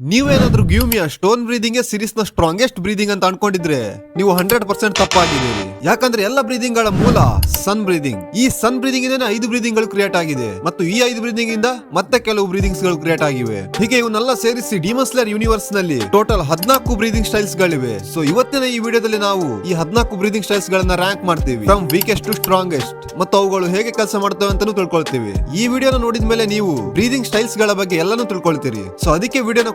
ನೀವೇನಾದ್ರೂ ಗ್ಯೂಮಿಯ stone breathing ಸಿರೀಸ್ನ ಸ್ಟ್ರಾಂಗೆಸ್ಟ್ ಬ್ರೀದಿಂಗ್ ಅಂತ ಅನ್ಕೊಂಡಿದ್ರೆ ನೀವು ಹಂಡ್ರೆಡ್ ಪರ್ಸೆಂಟ್ ತಪ್ಪಾಗಿದ್ದೀರಿ. ಯಾಕಂದ್ರೆ ಎಲ್ಲ ಬ್ರೀದಿಂಗ್ಗಳ ಮೂಲ ಸನ್ ಬ್ರೀದಿಂಗ್ ಈ ಸನ್ ಬ್ರೀದಿಂಗ್ ಇಂದ ಐದು ಬ್ರೀದಿಂಗ್ಗಳು ಕ್ರಿಯೇಟ್ ಆಗಿದೆ. ಮತ್ತು ಈ ಐದು ಬ್ರೀದಿಂಗ್ ಇಂದ ಮತ್ತೆ ಕೆಲವು ಬ್ರೀದಿಂಗ್ಸ್ಗಳು ಕ್ರಿಯೇಟ್ ಆಗಿವೆ. ಹೀಗೆ ಇವನ್ನೆಲ್ಲ ಸೇರಿಸಿ ಡಿಮಸ್ಲರ್ ಯೂನಿವರ್ಸ್ನಲ್ಲಿ ಟೋಟಲ್ ಹದಿನಾಲ್ಕು ಬ್ರೀದಿಂಗ್ ಸ್ಟೈಲ್ಸ್ ಗಳಿವೆ. ಸೊ ಇವತ್ತಿನ ಈ ವಿಡಿಯೋದಲ್ಲಿ ನಾವು ಈ ಹದಿನಾಲ್ಕು ಬ್ರೀದಿಂಗ್ ಸ್ಟೈಲ್ಸ್ ಗಳನ್ನ ರ್ಯಾಂಕ್ ಮಾಡ್ತೀವಿ. ಫ್ರಮ್ ವೀಕೆಸ್ಟ್ ಟು ಸ್ಟ್ರಾಂಗೆಸ್ಟ್ ಮತ್ತು ಅವುಗಳು ಹೇಗೆ ಕೆಲಸ ಮಾಡ್ತವೆ ಅಂತಾನೂ ತಿಳ್ಕೊಳ್ತೀವಿ. ಈ ವಿಡಿಯೋನ ನೋಡಿದ ಮೇಲೆ ನೀವು ಬ್ರೀದಿಂಗ್ ಸ್ಟೈಲ್ಸ್ಗಳ ಬಗ್ಗೆ ಎಲ್ಲಾನು ತಿಳ್ಕೊಳ್ತೀರಿ. ಸೊ ಅದಕ್ಕೆ ವಿಡಿಯೋನ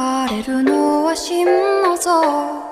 われるのは真の像」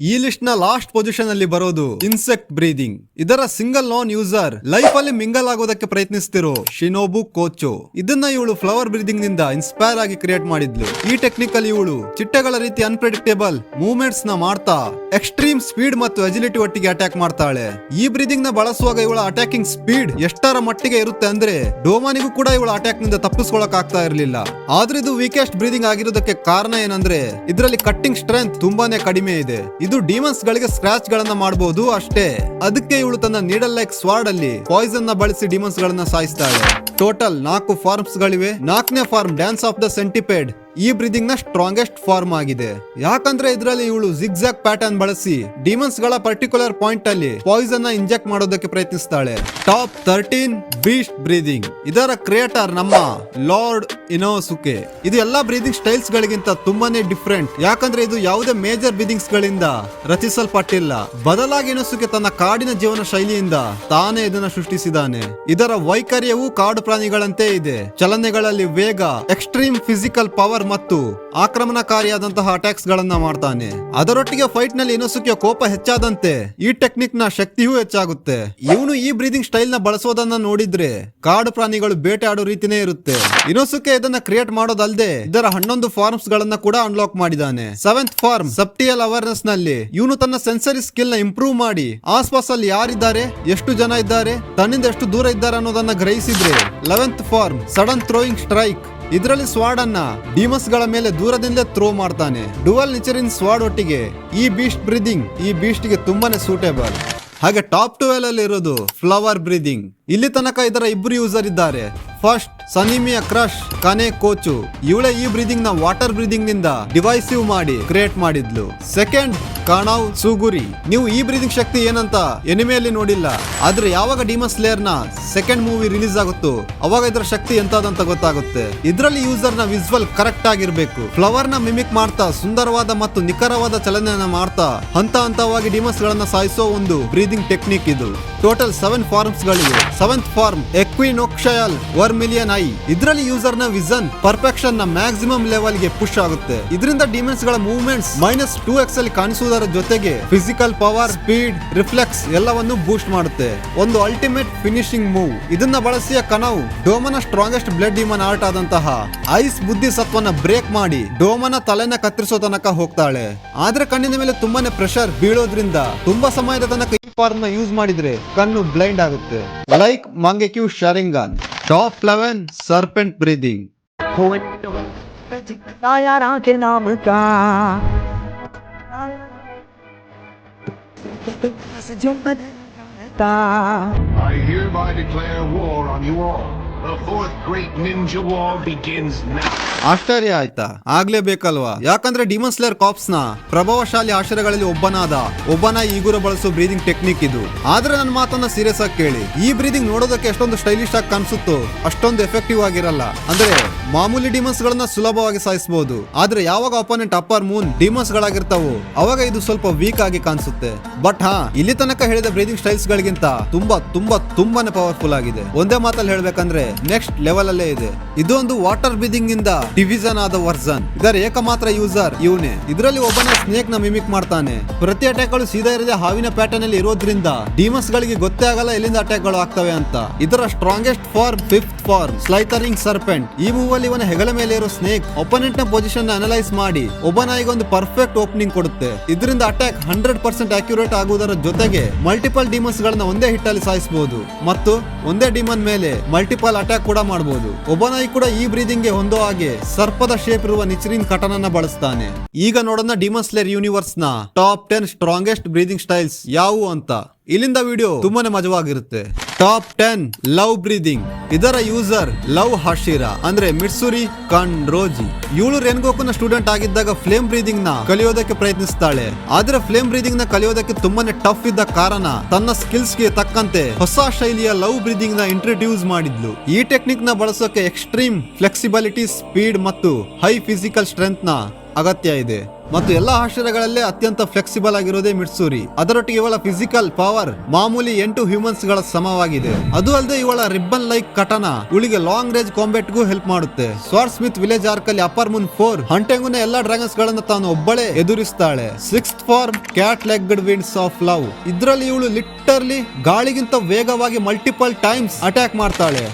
ಈ ಲಿಸ್ಟ್ನ ಲಾಸ್ಟ್ ಪೊಸಿಷನ್ ಅಲ್ಲಿ ಬರೋದು ಇನ್ಸೆಕ್ಟ್ ಬ್ರೀದಿಂಗ್ ಇದರ ಸಿಂಗಲ್ ನಾನ್ ಯೂಸರ್ ಲೈಫ್ ಅಲ್ಲಿ ಮಿಂಗಲ್ ಆಗೋದಕ್ಕೆ ಪ್ರಯತ್ನಿಸ್ತಿರೋ ಶಿನೋಬು ಕೋಚೋ. ಇದನ್ನ ಇವಳು ಫ್ಲವರ್ ಬ್ರೀದಿಂಗ್ನಿಂದ ಇನ್ಸ್ಪೈರ್ ಆಗಿ ಕ್ರಿಯೇಟ್ ಮಾಡಿದ್ಲು. ಈ ಟೆಕ್ನಿಕಲ್ ಇವಳು ಚಿಟ್ಟೆಗಳ ರೀತಿ ಅನ್ಪ್ರೆಡಿಕ್ಟೇಬಲ್ ಮೂವ್ಮೆಂಟ್ಸ್ನ ಮಾಡ್ತಾ ಎಕ್ಸ್ಟ್ರೀಮ್ ಸ್ಪೀಡ್ ಮತ್ತು ಅಜಿಲಿಟಿ ಒಟ್ಟಿಗೆ ಅಟ್ಯಾಕ್ ಮಾಡ್ತಾಳೆ. ಈ ಬ್ರೀದಿಂಗ್ನ ಬಳಸುವಾಗ ಇವಳ ಅಟ್ಯಾಕಿಂಗ್ ಸ್ಪೀಡ್ ಎಷ್ಟರ ಮಟ್ಟಿಗೆ ಇರುತ್ತೆ ಅಂದ್ರೆ ಡೋಮಾನಿಗೂ ಕೂಡ ಇವಳ ಅಟ್ಯಾಕ್ನಿಂದ ತಪ್ಪಿಸ್ಕೊಳಕ್ ಆಗ್ತಾ ಇರಲಿಲ್ಲ. ಆದ್ರೆ ಇದು ವೀಕೆಸ್ಟ್ ಬ್ರೀದಿಂಗ್ ಆಗಿರೋದಕ್ಕೆ ಕಾರಣ ಏನಂದ್ರೆ, ಇದರಲ್ಲಿ ಕಟ್ಟಿಂಗ್ ಸ್ಟ್ರೆಂತ್ ತುಂಬಾನೇ ಕಡಿಮೆ ಇದೆ. ಇದು ಡಿಮನ್ಸ್ ಗಳಿಗೆ ಸ್ಕ್ರಾಚ್ ಗಳನ್ನ ಮಾಡಬಹುದು ಅಷ್ಟೇ. ಅದಕ್ಕೆ ಇವಳು ತನ್ನ ನೀಡಲ್ ಲೈಕ್ ಸ್ವಾರ್ಡ್ ಅಲ್ಲಿ ಪಾಯ್ಸನ್ನ ಬಳಸಿ ಡಿಮನ್ಸ್ ಗಳನ್ನ ಸಾಯಿಸ್ತಾಳೆ. ಟೋಟಲ್ ನಾಲ್ಕು ಫಾರ್ಮ್ಸ್ ಗಳಿವೆ. ನಾಲ್ಕನೇ form dance of the centipede ಈ ಬ್ರೀದಿಂಗ್ನ ಸ್ಟ್ರಾಂಗೆಸ್ಟ್ ಫಾರ್ಮ್ ಆಗಿದೆ. ಯಾಕಂದ್ರೆ ಇದರಲ್ಲಿ ಇವಳು ಜಿಗ್ಜಾಗ್ ಪ್ಯಾಟರ್ನ್ ಬಳಸಿ ಡಿಮನ್ಸ್ಗಳ ಪರ್ಟಿಕ್ಯುಲರ್ ಪಾಯಿಂಟ್ ಅಲ್ಲಿ ಪಾಯ್ಸನ್ನ ಇಂಜೆಕ್ಟ್ ಮಾಡೋದಕ್ಕೆ ಪ್ರಯತ್ನಿಸ್ತಾಳೆ. ಟಾಪ್ ತರ್ಟೀನ್ ಬೀಸ್ಟ್ ಬ್ರೀದಿಂಗ್ ಇದರ ಕ್ರಿಯೇಟರ್ ನಮ್ಮ ಲಾರ್ಡ್ ಇನೋಸುಕೆ ಇದು ಎಲ್ಲಾ ಬ್ರೀದಿಂಗ್ ಸ್ಟೈಲ್ಸ್ ಗಳಿಗಿಂತ ತುಂಬಾನೇ ಡಿಫ್ರೆಂಟ್ ಯಾಕಂದ್ರೆ ಇದು ಯಾವುದೇ ಮೇಜರ್ ಬ್ರೀದಿಂಗ್ಸ್ ಗಳಿಂದ ರಚಿಸಲ್ಪಟ್ಟಿಲ್ಲ. ಬದಲಾಗಿ ಇನೋಸುಕೆ ತನ್ನ ಕಾಡಿನ ಜೀವನ ಶೈಲಿಯಿಂದ ತಾನೇ ಇದನ್ನ ಸೃಷ್ಟಿಸಿದಾನೆ. ಇದರ ವೈಖರ್ಯವು ಕಾಡು ಪ್ರಾಣಿಗಳಂತೆ ಇದೆ. ಚಲನೆಗಳಲ್ಲಿ ವೇಗ ಎಕ್ಸ್ಟ್ರೀಮ್ ಫಿಸಿಕಲ್ ಪವರ್ ಮತ್ತು ಆಕ್ರಮಣಕಾರಿಯಾದಂತಹ ಅಟ್ಯಾಕ್ಸ್ ಗಳನ್ನ ಮಾಡ್ತಾನೆ. ಅದರೊಟ್ಟಿಗೆ ಫೈಟ್ನಲ್ಲಿ ಇನೋಸುಕೆಯ ಕೋಪ ಹೆಚ್ಚಾದಂತೆ ಈ ಟೆಕ್ನಿಕ್ನ ಶಕ್ತಿಯೂ ಹೆಚ್ಚಾಗುತ್ತೆ. ಇವನು ಈ ಬ್ರೀದಿಂಗ್ ಸ್ಟೈಲ್ನ ಬಳಸೋದನ್ನ ನೋಡಿದ್ರೆ ಕಾಡು ಪ್ರಾಣಿಗಳು ಬೇಟೆ ಆಡೋ ರೀತಿನೇ ಇರುತ್ತೆ. ಇನೋಸುಕೆ ಇದನ್ನ ಕ್ರಿಯೇಟ್ ಮಾಡೋದಲ್ಲದೆ ಇದರ ಹನ್ನೊಂದು ಫಾರ್ಮ್ಸ್ ಗಳನ್ನ ಕೂಡ ಅನ್ಲಾಕ್ ಮಾಡಿದಾನೆ. ಸೆವೆಂತ್ ಫಾರ್ಮ್ ಸಬ್ಟಿಯಲ್ ಅವೇರ್ನೆಸ್ನಲ್ಲಿ ಇವನು ತನ್ನ ಸೆನ್ಸರಿ ಸ್ಕಿಲ್ನ ಇಂಪ್ರೂವ್ ಮಾಡಿ ಆಸ್ಪಾಸಲ್ಲಿ ಯಾರಿದ್ದಾರೆ, ಎಷ್ಟು ಜನ ಇದ್ದಾರೆ, ತನ್ನಿಂದ ಎಷ್ಟು ದೂರ ಇದ್ದಾರೆ ಅನ್ನೋದನ್ನ ಗ್ರಹಿಸಿದ್ರೆ eleventh form sudden throwing strike ಇದರಲ್ಲಿ ಸ್ವಾಡ್ ಅನ್ನ ಡಿಮಸ್ಗಳ ಮೇಲೆ ದೂರದಿಂದ ಥ್ರೋ ಮಾಡ್ತಾನೆ. ಡುವಲ್ ನಿಚರಿನ್ ಸ್ವಾಡ್ ಒಟ್ಟಿಗೆ ಈ ಬೀಸ್ಟ್ ಬ್ರೀದಿಂಗ್ ಈ ಬೀಸ್ಟ್ಗೆ ತುಂಬಾನೇ ಸೂಟೇಬಲ್ ಹಾಗೆ ಟಾಪ್ ಟುವೆಲ್ ಅಲ್ಲಿ ಇರೋದು ಫ್ಲವರ್ ಬ್ರೀದಿಂಗ್ ಇಲ್ಲಿ ತನಕ ಇದರ ಇಬ್ರು ಯೂಸರ್ ಇದ್ದಾರೆ. ಫಸ್ಟ್ ಸನಿಮಿಯ ಕ್ರಶ್ ಕನೆ ಕೋಚು ಇವಳೆ ಈ ಬ್ರೀದಿಂಗ್ನ ವಾಟರ್ ಬ್ರೀದಿಂಗ್ನಿಂದ ಡಿವೈಸಿವ್ ಮಾಡಿ ಕ್ರಿಯೇಟ್ ಮಾಡಿದ್ಲು. ಸೆಕೆಂಡ್ ಕಾಣಾವ್ ಸುಗುರಿ. ನೀವು ಈ ಬ್ರೀದಿಂಗ್ ಶಕ್ತಿ ಏನಂತ ಎನಿಮೆಯಲ್ಲಿ ನೋಡಿಲ್ಲ. ಆದ್ರೆ ಯಾವಾಗ ಡಿಮನ್ ಸ್ಲೇಯರ್ನ ಸೆಕೆಂಡ್ ಮೂವಿ ರಿಲೀಸ್ ಆಗುತ್ತೋ, ಅವಾಗ ಇದರ ಶಕ್ತಿ ಎಂತಾದಂತ ಗೊತ್ತಾಗುತ್ತೆ. ಇದರಲ್ಲಿ ಯೂಸರ್ನ ವಿಜುವಲ್ ಕರೆಕ್ಟ್ ಆಗಿರ್ಬೇಕು. ಫ್ಲವರ್ನ ಮಿಮಿಕ್ ಮಾಡ್ತಾ, ಸುಂದರವಾದ ಮತ್ತು ನಿಖರವಾದ ಚಲನೆಯನ್ನ ಮಾಡ್ತಾ, ಹಂತ ಹಂತವಾಗಿ ಡಿಮನ್ಸ್ ಗಳನ್ನ ಸಾಯಿಸೋ ಒಂದು ಬ್ರೀದಿಂಗ್ ಟೆಕ್ನಿಕ್ ಇದು. ಟೋಟಲ್ ಸೆವೆನ್ ಫಾರ್ಮ್ಸ್ ಗಳಿವೆ. Seventh form equinoctial vermilion eye ಇದರಲ್ಲಿ ಯೂಸರ್ನ ವಿಸನ್ ಪರ್ಫೆಕ್ಷನ್ನ ಮ್ಯಾಕ್ಸಿಮಮ್ ಲೆವೆಲ್ಗೆ ಪುಷ್ ಆಗುತ್ತೆ. ಇದರಿಂದ ಡಿಮೆನ್ಸ್ಗಳ ಮೂವ್ಮೆಂಟ್ಸ್ ಮೈನಸ್ ಟೂ ಎಕ್ಸ್ ಅಲ್ಲಿ ಕಾಣಿಸುವುದರ ಜೊತೆಗೆ ಫಿಸಿಕಲ್ ಪವರ್ ಸ್ಪೀಡ್ ರಿಫ್ಲೆಕ್ಸ್ ಎಲ್ಲವನ್ನು ಬೂಸ್ಟ್ ಮಾಡುತ್ತೆ. ಒಂದು ಅಲ್ಟಿಮೇಟ್ ಫಿನಿಶಿಂಗ್ ಮೂವ್ ಇದನ್ನ ಬಳಸಿಯ ಕನವು ಡೋಮನ ಸ್ಟ್ರಾಂಗೆಸ್ಟ್ ಬ್ಲಡ್ ಡಿಮನ್ ಆರ್ಟ್ ಆದಂತಹ ಐಸ್ ಬುದ್ಧಿ ಸತ್ವನ ಬ್ರೇಕ್ ಮಾಡಿ ಡೋಮನ ತಲೆನ ಕತ್ತರಿಸೋ ತನಕ ಹೋಗ್ತಾಳೆ. ಆದ್ರೆ ಕಣ್ಣಿನ ಮೇಲೆ ತುಂಬಾನೇ ಪ್ರೆಷರ್ ಬೀಳೋದ್ರಿಂದ ತುಂಬಾ ಸಮಯದ ತನಕ ಪಾರ್ಮ್ ನ ಯೂಸ್ ಮಾಡಿದ್ರೆ ಕಣ್ಣು ಬ್ಲೈಂಡ್ ಆಗುತ್ತೆ like Mangekyo Sharingan top eleven serpent breathing I hereby declare war on you all. The fourth great ninja war begins now. ಆಶ್ಚರ್ಯ ಆಯ್ತಾ? ಆಗ್ಲೇಬೇಕಲ್ವಾ ಯಾಕಂದ್ರೆ ಡಿಮನ್ ಸ್ಲೇರ್ ಕಾಪ್ಸ್ನ ಪ್ರಭಾವಶಾಲಿ ಆಶ್ರಯಗಳಲ್ಲಿ ಒಬ್ಬನಾದ, ಒಬ್ಬನ ಈಗುರ ಬಳಸೋ ಬ್ರೀದಿಂಗ್ ಟೆಕ್ನಿಕ್ ಇದು. ಆದ್ರೆ ನನ್ನ ಮಾತನ್ನ ಸೀರಿಯಸ್ ಆಗಿ ಕೇಳಿ. ಈ ಬ್ರೀದಿಂಗ್ ನೋಡೋದಕ್ಕೆ ಎಷ್ಟೊಂದು ಸ್ಟೈಲಿಶ್ ಆಗಿ ಕಾಣಿಸುತ್ತೋ, ಅಷ್ಟೊಂದು ಎಫೆಕ್ಟಿವ್ ಆಗಿರಲ್ಲ. ಅಂದ್ರೆ ಮಾಮೂಲಿ ಡಿಮನ್ಸ್ ಗಳನ್ನ ಸುಲಭವಾಗಿ ಸಾಯಿಸಬಹುದು ಆದ್ರೆ ಯಾವಾಗ ಅಪೋನೆಂಟ್ ಅಪ್ಪರ್ ಮೂನ್ ಡಿಮನ್ಸ್ ಗಳಾಗಿರ್ತಾವೋ, ಅವಾಗ ಇದು ಸ್ವಲ್ಪ ವೀಕ್ ಆಗಿ ಕಾಣಿಸುತ್ತೆ. ಬಟ್ ಹಾ, ಇಲ್ಲಿ ತನಕ ಹೇಳಿದ ಬ್ರೀದಿಂಗ್ ಸ್ಟೈಲ್ಸ್ ಗಳಿಗಿಂತ ತುಂಬಾ ತುಂಬಾ, ತುಂಬಾನೇ ಪವರ್ಫುಲ್ ಆಗಿದೆ. ಒಂದೇ ಮಾತಲ್ಲಿ ಹೇಳ್ಬೇಕಂದ್ರೆ ನೆಕ್ಸ್ಟ್ ಲೆವೆಲ್ ಅಲ್ಲೇ ಇದೆ. ಇದೊಂದು ವಾಟರ್ ಬ್ರೀದಿಂಗ್ ಇಂದ ಡಿವಿಷನ್ ಆದ ವರ್ಜನ್ ಇದರ ಏಕಮಾತ್ರ ಯೂಸರ್ ಇವನೇ. ಇದರಲ್ಲಿ ಒಬ್ಬನ ಸ್ನೇಕ್ನ ಮಿಮಿಕ್ ಮಾಡ್ತಾನೆ. ಪ್ರತಿ ಅಟ್ಯಾಕ್ಗಳು ಸೀದಾ ಇರದೆ ಹಾವಿನ ಪ್ಯಾಟರ್ನ್ ಅಲ್ಲಿ ಇರೋದ್ರಿಂದ ಡಿಮಸ್ ಗಳಿಗೆ ಗೊತ್ತೇ ಆಗಲ್ಲ ಎಲ್ಲಿಂದ ಅಟ್ಯಾಕ್ಗಳು ಆಗ್ತವೆ ಅಂತ. ಇದರ strongest form fifth form slithering serpent. ಈ ಮೂವ್ ಅಲ್ಲಿ ಇವನ ಹೆಗಲ ಮೇಲೆ ಇರೋ ಸ್ನೇಕ್ ಒಪನೆಂಟ್ನ ಪೊಸಿಷನ್ ಅನಲೈಸ್ ಮಾಡಿ ಒಬ್ಬ ಒಂದು ಪರ್ಫೆಕ್ಟ್ ಓಪನಿಂಗ್ ಕೊಡುತ್ತೆ. ಇದರಿಂದ ಅಟ್ಯಾಕ್ ಹಂಡ್ರೆಡ್ ಪರ್ಸೆಂಟ್ ಅಕ್ಯುರೇಟ್ ಆಗುವುದರ ಜೊತೆಗೆ ಮಲ್ಟಿಪಲ್ ಡಿಮನ್ಸ್ ಗಳನ್ನ ಒಂದೇ ಹಿಟ್ಟಲ್ಲಿ ಸಾಯಿಸಬಹುದು ಮತ್ತು ಒಂದೇ ಡಿಮನ್ ಮೇಲೆ ಮಲ್ಟಿಪಲ್ ಅಟ್ಯಾಕ್ ಕೂಡ ಮಾಡಬಹುದು ಒಬ್ಬ ನಾಯಿ ಕೂಡ ಈ ಬ್ರೀದಿಂಗ್ಗೆ ಹೊಂದೋ ಹಾಗೆ ಸರ್ಪದ ಶೇಪ್ ಇರುವ ನಿಚರಿನ್ ಕಟನನ್ನ ಬಳಸ್ತಾನೆ. ಈಗ ನೋಡೋಣ demon slayer ಯೂನಿವರ್ಸ್ನ top ten strongest breathing styles ಯಾವುವು ಅಂತ. ಇಲ್ಲಿಂದ ವಿಡಿಯೋ ತುಂಬಾನೇ ಮಜವಾಗಿರುತ್ತೆ. ಟಾಪ್ ಟೆನ್ ಲವ್ ಬ್ರೀದಿಂಗ್ ಇದರ ಯೂಸರ್ ಲವ್ ಹಶಿರಾ, ಅಂದ್ರೆ ಮಿಟ್ಸುರಿ ರೋಜಿ. ಇವಳು ರೆನ್ಗೋಕುನ ಸ್ಟೂಡೆಂಟ್ ಆಗಿದ್ದಾಗ ಫ್ಲೇಮ್ ಬ್ರೀದಿಂಗ್ನ ಕಲಿಯೋದಕ್ಕೆ ಪ್ರಯತ್ನಿಸ್ತಾಳೆ. ಆದ್ರೆ ಫ್ಲೇಮ್ ಬ್ರೀದಿಂಗ್ನ ಕಲಿಯೋದಕ್ಕೆ ತುಂಬಾನೇ ಟಫ್ ಇದ್ದ ಕಾರಣ ತನ್ನ ಸ್ಕಿಲ್ಸ್ಗೆ ತಕ್ಕಂತೆ ಹೊಸ ಶೈಲಿಯ ಲವ್ ಬ್ರೀದಿಂಗ್ನ ಇಂಟ್ರೊಡ್ಯೂಸ್ ಮಾಡಿದ್ಲು. ಈ ಟೆಕ್ನಿಕ್ನ ಬಳಸೋಕೆ ಎಕ್ಸ್ಟ್ರೀಮ್ ಫ್ಲೆಕ್ಸಿಬಿಲಿಟಿ ಸ್ಪೀಡ್ ಮತ್ತು ಹೈ ಫಿಸಿಕಲ್ ಸ್ಟ್ರೆಂತ್ನ ಅಗತ್ಯ ಇದೆ. ಮತ್ತು ಎಲ್ಲಾ ಆಶ್ರಯಗಳಲ್ಲೇ ಅತ್ಯಂತ ಫ್ಲೆಕ್ಸಿಬಲ್ ಆಗಿರೋದೇ ಮಿಟ್ಸೂರಿ ಅದರೊಟ್ಟಿಗೆ ಇವಳ ಫಿಸಿಕಲ್ ಪವರ್ ಮಾಮೂಲಿ ಎಂಟು ಹ್ಯೂಮನ್ಸ್ಗಳ ಸಮವಾಗಿದೆ. ಅದು ಅಲ್ಲದೆ ಇವಳ ರಿಬ್ಬನ್ ಲೈಕ್ ಕಟನ ಇವಳಿಗೆ ಲಾಂಗ್ ರೇಂಜ್ ಕಾಂಬ್ಯಾಟ್ ಗೂ ಹೆಲ್ಪ್ ಮಾಡುತ್ತೆ. ಸ್ವಾರ್ ಸ್ಮಿತ್ ವಿಲೇಜ್ ಆರ್ಕ್ ಅಲ್ಲಿ ಅಪರ್ ಮುನ್ ಫೋರ್ ಹಂಟೆಂಗುನ ಎಲ್ಲಾ ಡ್ರ್ಯಾಗನ್ಸ್ ಗಳನ್ನ ತಾನು ಒಬ್ಬಳೇ ಎದುರಿಸ್ತಾಳೆ. Sixth form cat legged winds of love ಇದ್ರಲ್ಲಿ ಇವಳು ಲಿಟರ್ಲಿ ಗಾಳಿಗಿಂತ ವೇಗವಾಗಿ ಮಲ್ಟಿಪಲ್ ಟೈಮ್ಸ್ ಅಟ್ಯಾಕ್ ಮಾಡ್ತಾಳೆ.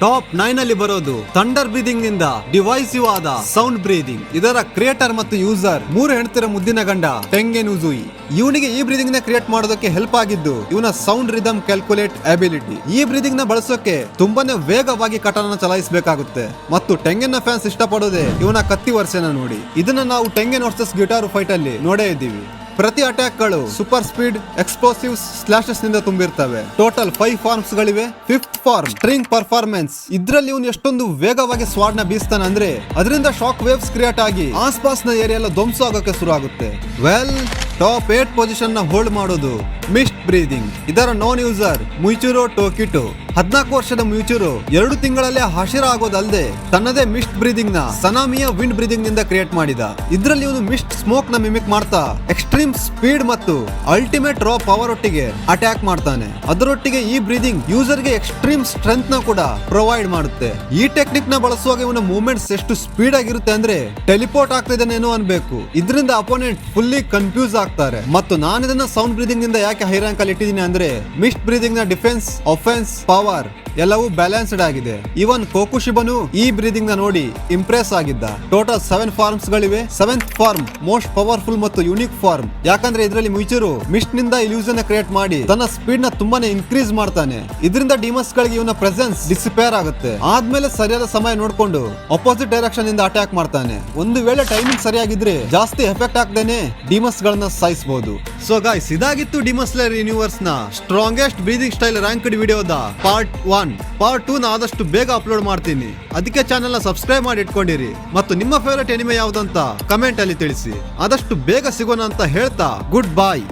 ಟಾಪ್ ನೈನ್ ಅಲ್ಲಿ ಬರೋದು ಥಂಡರ್ ಬ್ರೀದಿಂಗ್ನಿಂದ ಡಿವೈಸಿವ್ ಆದ ಸೌಂಡ್ ಬ್ರೀದಿಂಗ್. ಇದರ ಕ್ರಿಯೇಟರ್ ಮತ್ತು ಯೂಸರ್ ಮೂರು ಹೆಣ್ತಿರ ಮುದ್ದಿನ ಗಂಡ ಟೆಂಗೆನ್ ಉಜುಯಿ ಇವನಿಗೆ ಈ ಬ್ರೀದಿಂಗ್ನ ಕ್ರಿಯೇಟ್ ಮಾಡೋದಕ್ಕೆ ಹೆಲ್ಪ್ ಆಗಿದ್ದು ಇವನ ಸೌಂಡ್ ರಿದಮ್ ಕ್ಯಾಲ್ಕುಲೇಟ್ ಅಬಿಲಿಟಿ. ಈ ಬ್ರೀದಿಂಗ್ನ ಬಳಸೋಕೆ ತುಂಬಾನೇ ವೇಗವಾಗಿ ಕಟನ ಚಲಾಯಿಸಬೇಕಾಗುತ್ತೆ. ಮತ್ತು ಟೆಂಗೆನ್ನ ಫ್ಯಾನ್ಸ್ ಇಷ್ಟಪಡೋದೇ ಇವನ ಕತ್ತಿ ವರ್ಷನ ನೋಡಿ. ಇದನ್ನ ನಾವು ಟೆಂಗೆನ್ ವರ್ಸಸ್ ಗಿಟಾರ್ ಫೈಟ್ ಅಲ್ಲಿ ನೋಡೇ ಇದ್ದೀವಿ. ಪ್ರತಿ ಅಟ್ಯಾಕ್ಗಳು ಸೂಪರ್ ಸ್ಪೀಡ್ ಎಕ್ಸ್ಪ್ಲೋಸಿವ್ಸ್ ಸ್ಲಾಶಸ್ನಿಂದ ತುಂಬಿರ್ತವೆ. ಟೋಟಲ್ ಫೈವ್ ಫಾರ್ಮ್ಸ್ ಗಳಿವೆ. ಫಿಫ್ತ್ ಫಾರ್ಮ್ ಸ್ಟ್ರಿಂಗ್ ಪರ್ಫಾರ್ಮೆನ್ಸ್ ಇದ್ರಲ್ಲಿ ಇವನು ಎಷ್ಟೊಂದು ವೇಗವಾಗಿ ಸ್ವಾಡ್ನ ಬೀಸ್ತಾನೆ ಅಂದ್ರೆ, ಅದರಿಂದ ಶಾಕ್ ವೇವ್ಸ್ ಕ್ರಿಯೇಟ್ ಆಗಿ, ಆಸ್ಪಾಸ್ನ ಏರಿಯಾ ಎಲ್ಲ ಧ್ವಂಸ ಆಗೋಕೆ ಶುರು ಆಗುತ್ತೆ ವೆಲ್ ಟಾಪ್ ಏಟ್ ಪೊಸಿಷನ್ನ ಹೋಲ್ಡ್ ಮಾಡೋದು ಮಿಸ್ಟ್ ಬ್ರೀದಿಂಗ್ ಇದರ ನೋನ್ ಯೂಸರ್ ಮುಯಚೂರು ಟೋಕಿಟೋ ಹದಿನಾಲ್ಕು ವರ್ಷದ ಮ್ಯೂಚುರು ಎರಡು ತಿಂಗಳಲ್ಲೇ ಹಸಿರ ಆಗೋದಲ್ಲದೆ ತನ್ನದೇ ಮಿಸ್ಟ್ ಬ್ರೀದಿಂಗ್ನ ಸನಾಮಿಯ ವಿಂಡ್ ಬ್ರೀದಿಂಗ್ನಿಂದ ಕ್ರಿಯೇಟ್ ಮಾಡಿದ. ಇದರಲ್ಲಿ ಇವನು ಮಿಸ್ಟ್ ಸ್ಮೋಕ್ನ ಮಿಮಿಕ್ ಮಾಡ್ತಾ ಎಕ್ಸ್ಟ್ರೀಮ್ ಸ್ಪೀಡ್ ಮತ್ತು ಅಲ್ಟಿಮೇಟ್ ರಾ ಪವರ್ ಒಟ್ಟಿಗೆ ಅಟ್ಯಾಕ್ ಮಾಡ್ತಾನೆ. ಅದರೊಟ್ಟಿಗೆ ಈ ಬ್ರೀದಿಂಗ್ ಯೂಸರ್ಗೆ ಎಕ್ಸ್ಟ್ರೀಮ್ ಸ್ಟ್ರೆಂತ್ನ ಕೂಡ ಪ್ರೊವೈಡ್ ಮಾಡುತ್ತೆ. ಈ ಟೆಕ್ನಿಕ್ನ ಬಳಸುವಾಗ ಇವನ ಮೂವ್ಮೆಂಟ್ಸ್ ಎಷ್ಟು ಸ್ಪೀಡ್ ಆಗಿರುತ್ತೆ ಅಂದ್ರೆ ಟೆಲಿಪೋರ್ಟ್ ಆಗ್ತಿದ್ದಾನೇನೋ ಅನ್ಬೇಕು. ಇದರಿಂದ ಅಪೋನೆಂಟ್ ಫುಲ್ಲಿ ಕನ್ಫ್ಯೂಸ್ ಆಗ್ತಾರೆ. ಮತ್ತು ನಾನು ಇದನ್ನ ಸೌಂಡ್ ಬ್ರೀದಿಂಗ್ನಿಂದ ಯಾಕೆ ಹೈ ರ್ಯಾಂಕ್ ಅಲ್ಲಿ ಇಟ್ಟಿದ್ದೀನಿ ಅಂದ್ರೆ ಮಿಸ್ಟ್ ಬ್ರೀದಿಂಗ್ನ ಡಿಫೆನ್ಸ್ ಅಫೆನ್ಸ್ ಪವರ್ ಎಲ್ಲವೂ ಬ್ಯಾಲೆನ್ಸ್ಡ್ ಆಗಿದೆ. ಇವನ್ ಕೋಕುಶಿಬನು ಈ ಬ್ರೀದಿಂಗ್ನ ನೋಡಿ ಇಂಪ್ರೆಸ್ ಆಗಿದ್ದ. ಟೋಟಲ್ ಸೆವೆನ್ ಫಾರ್ಮ್ಸ್ ಗಳಿವೆ. ಸೆವೆಂತ್ ಫಾರ್ಮ್ ಮೋಸ್ಟ್ ಪವರ್ಫುಲ್ ಮತ್ತು ಯುನಿಕ್ ಫಾರ್ಮ್ ಯಾಕಂದ್ರೆ ಇದರಲ್ಲಿ ಮ್ಯೂಚರು ಮಿಸ್ಟ್ನಿಂದ ಇಲ್ಯೂಸನ್ ಕ್ರಿಯೇಟ್ ಮಾಡಿ ತನ್ನ ಸ್ಪೀಡ್ನ ತುಂಬಾನೇ ಇನ್ಕ್ರೀಸ್ ಮಾಡ್ತಾನೆ. ಇದರಿಂದ ಡಿಮಸ್ ಗಳಿಗೆ ಇವನ ಪ್ರೆಸೆನ್ಸ್ ಡಿಸಿಪೇರ್ ಆಗುತ್ತೆ. ಆದ್ಮೇಲೆ ಸರಿಯಾದ ಸಮಯ ನೋಡ್ಕೊಂಡು ಅಪೋಸಿಟ್ ಡೈರೆಕ್ಷನ್ ಇಂದ ಅಟ್ಯಾಕ್ ಮಾಡ್ತಾನೆ. ಒಂದು ವೇಳೆ ಟೈಮಿಂಗ್ ಸರಿಯಾಗಿದ್ರೆ ಜಾಸ್ತಿ ಎಫೆಕ್ಟ್ ಆಗ್ದೇನೆ ಡಿಮಸ್ ಗಳನ್ನ ಸಾಯಿಸಬಹುದು ಸೊ ಗಾಯ್ಸ್ ಇದಾಗಿತ್ತು ಡಿಮಸ್ಲರ್ ಯೂನಿವರ್ಸ್ನ ಸ್ಟ್ರಾಂಗೆಸ್ಟ್ ಬ್ರೀದಿಂಗ್ ಸ್ಟೈಲ್ ರ್ಯಾಂಕ್ಡ್ ವಿಡಿಯೋದ ಪಾರ್ಟ್ ಒನ್ ಪಾರ್ಟ್ ಟೂ ನ ಆದಷ್ಟು ಬೇಗ ಅಪ್ಲೋಡ್ ಮಾಡ್ತೀನಿ. ಅದಕ್ಕೆ ಚಾನೆಲ್ನ ಸಬ್ಸ್ಕ್ರೈಬ್ ಮಾಡಿ ಇಟ್ಕೊಂಡಿರಿ. ಮತ್ತು ನಿಮ್ಮ ಫೇವರೇಟ್ ಎನಿಮೆ ಯಾವ್ದಂತ ಕಮೆಂಟ್ ಅಲ್ಲಿ ತಿಳಿಸಿ. ಆದಷ್ಟು ಬೇಗ ಸಿಗೋಣ ಅಂತ ಹೇಳ್ತಾ ಗುಡ್ ಬಾಯ್